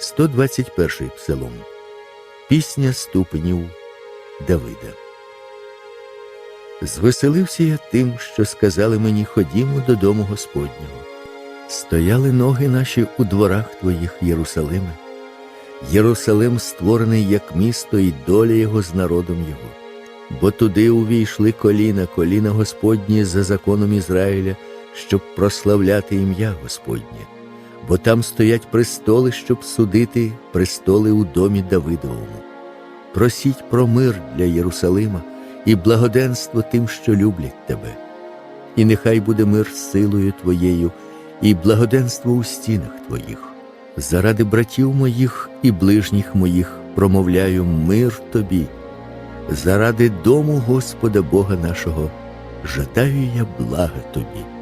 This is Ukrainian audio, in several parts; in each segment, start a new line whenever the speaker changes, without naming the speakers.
121 псалом. Пісня ступенів Давида. Звеселився я тим, що сказали мені ходімо додому Господнього. Стояли ноги наші у дворах твоїх, Єрусалиме. Єрусалим створений як місто, і доля його з народом його. Бо туди увійшли коліна, коліна Господні за законом Ізраїля, щоб прославляти ім'я Господнє бо там стоять престоли, щоб судити престоли у домі Давидовому. Просіть про мир для Єрусалима і благоденство тим, що люблять тебе. І нехай буде мир силою Твоєю, і благоденство у стінах Твоїх. Заради братів моїх і ближніх моїх промовляю мир Тобі, заради дому Господа Бога нашого, жадаю я блага Тобі.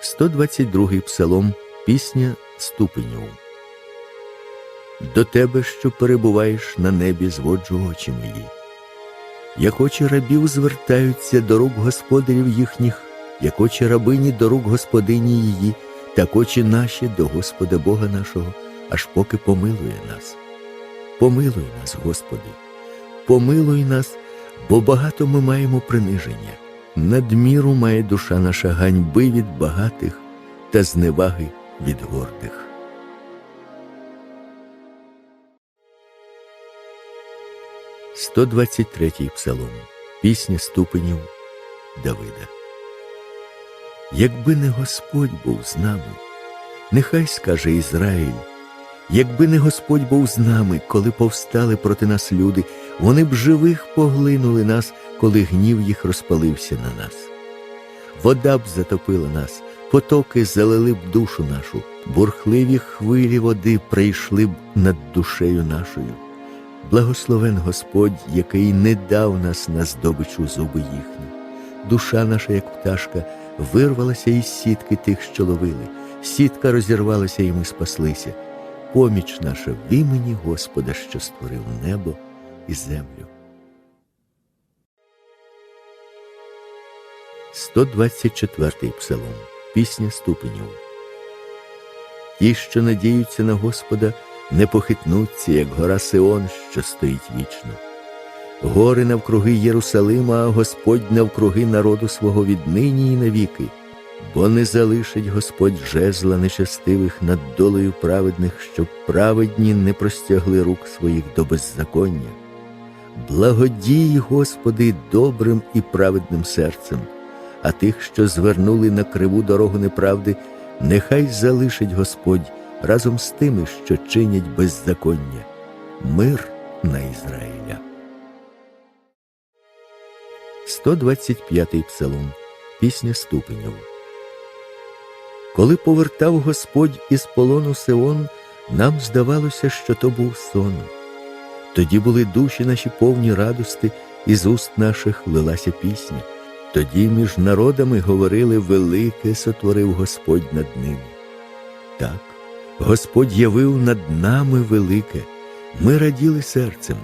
122 псалом, пісня ступенів. До тебе, що перебуваєш на небі, зводжу очі мої. Як очі рабів звертаються до рук господарів їхніх, як очі рабині до рук господині її, так очі наші до Господа Бога нашого, аж поки помилує нас. Помилуй нас, Господи, помилуй нас, бо багато ми маємо приниження. Надміру має душа наша ганьби від багатих та зневаги від гордих. Сто двадцять третій псалом. Пісня ступенів Давида. Якби не Господь був з нами, нехай скаже Ізраїль, якби не Господь був з нами, коли повстали проти нас люди, вони б живих поглинули нас коли гнів їх розпалився на нас. Вода б затопила нас, потоки залили б душу нашу, бурхливі хвилі води прийшли б над душею нашою. Благословен Господь, який не дав нас на здобичу зуби їхні. Душа наша, як пташка, вирвалася із сітки тих, що ловили, сітка розірвалася, і ми спаслися. Поміч наша в імені Господа, що створив небо і землю. 124 псалом, пісня ступенів. Ті, що надіються на Господа, не похитнуться, як гора Сион, що стоїть вічно. Гори навкруги Єрусалима, а Господь навкруги народу свого віднині і навіки, бо не залишить Господь жезла нечестивих над долею праведних, щоб праведні не простягли рук своїх до беззаконня. Благодій, Господи, добрим і праведним серцем а тих, що звернули на криву дорогу неправди, нехай залишить Господь разом з тими, що чинять беззаконня, мир на Ізраїля. 125-й псалом Пісня ступенів. Коли повертав Господь із полону Сеон, нам здавалося, що то був сон. Тоді були душі наші повні радости, і з уст наших лилася пісня. Тоді між народами говорили велике сотворив Господь над ними. Так, Господь явив над нами велике, ми раділи серцем.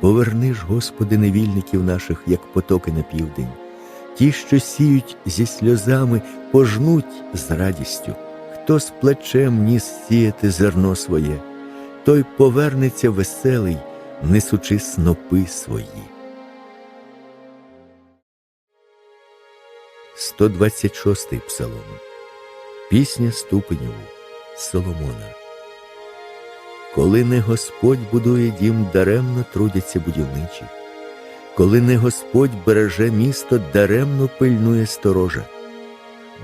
Поверни ж, Господи, невільників наших, як потоки на південь, ті, що сіють зі сльозами, пожнуть з радістю, хто з плечем ніс сіяти зерно своє, той повернеться веселий, несучи снопи свої. 126 псалом. Пісня ступенів Соломона. Коли не Господь будує дім, даремно трудяться будівничі, коли не Господь береже місто, даремно пильнує сторожа.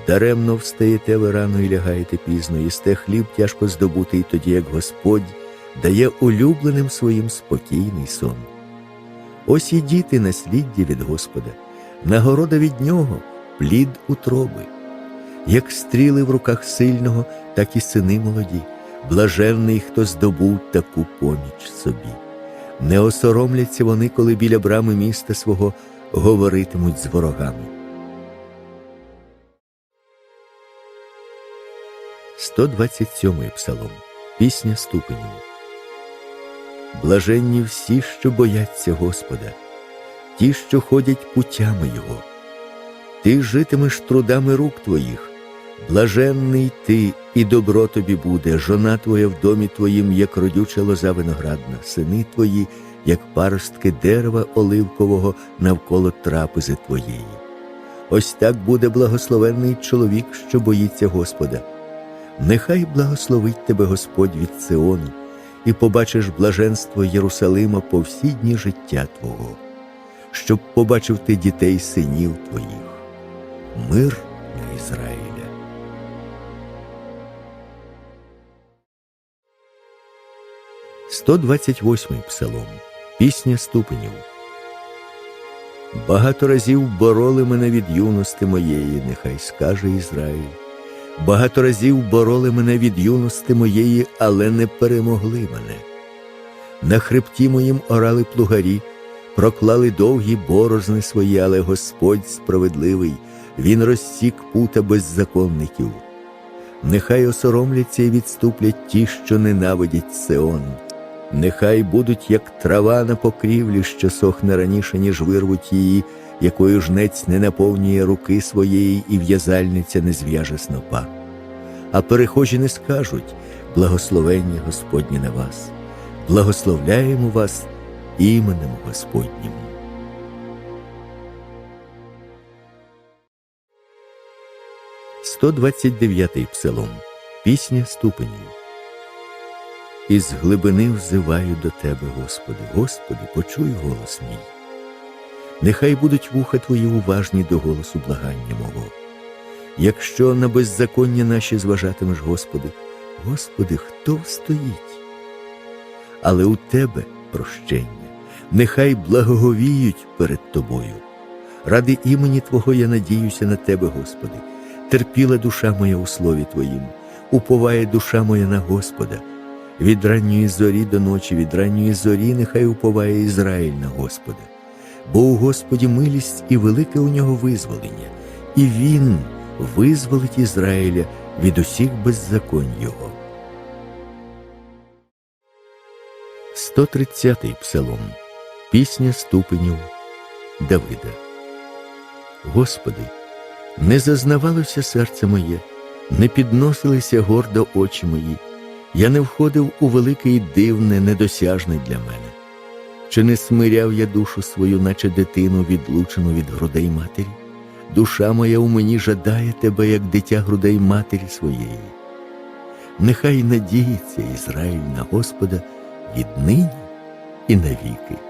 Даремно встаєте ви рано і лягаєте пізно, їсте хліб тяжко здобутий, тоді як Господь дає улюбленим своїм спокійний сон. Ось і діти насліддя від Господа, нагорода від Нього плід утроби, як стріли в руках сильного, так і сини молоді, блаженний, хто здобув таку поміч собі. Не осоромляться вони, коли біля брами міста свого говоритимуть з ворогами. 127 псалом. Пісня ступенів. Блаженні всі, що бояться Господа, ті, що ходять путями Його. Ти житимеш трудами рук твоїх, Блаженний ти, і добро тобі буде, жона твоя в домі твоїм, як родюча лоза виноградна, сини твої, як паростки дерева оливкового навколо трапези твоєї. Ось так буде благословенний чоловік, що боїться Господа. Нехай благословить тебе Господь від Сиону, і побачиш блаженство Єрусалима по всі дні життя Твого, щоб побачив ти дітей синів твоїх. Мир на Ізраїля. Сто двадцять псалом. Пісня ступенів. Багато разів бороли мене від юності моєї, нехай скаже Ізраїль. Багато разів бороли мене від юності моєї, але не перемогли мене. На хребті моїм орали плугарі, проклали довгі борозни свої, але Господь справедливий, Він розсік пута беззаконників. Нехай осоромляться і відступлять ті, що ненавидять Сеон. Нехай будуть, як трава на покрівлі, що сохне раніше, ніж вирвуть її, якою жнець не наповнює руки своєї і в'язальниця не зв'яже снопа. А перехожі не скажуть благословення Господнє на вас, благословляємо вас іменем Господнім. Сто двадцять дев'ятий псалом. Пісня ступенів. Із глибини взиваю до Тебе, Господи, Господи, почуй голос мій. Нехай будуть вуха Твої уважні до голосу благання мого. Якщо на беззаконня наші зважатимеш, Господи, Господи, хто встоїть? Але у Тебе прощення, нехай благоговіють перед Тобою. Ради імені Твого я надіюся на Тебе, Господи, терпіла душа моя у слові Твоїм, уповає душа моя на Господа. Від ранньої зорі до ночі, від ранньої зорі нехай уповає Ізраїль на Господа, бо у Господі милість і велике у нього визволення, і Він визволить Ізраїля від усіх беззаконь Його. 130-й псалом. Пісня ступенів Давида. Господи, не зазнавалося серце моє, не підносилися гордо очі мої. Я не входив у велике і дивне, недосяжне для мене. Чи не смиряв я душу свою, наче дитину, відлучену від грудей матері? Душа моя у мені жадає тебе, як дитя грудей матері своєї. Нехай надіється Ізраїль на Господа віднині і навіки.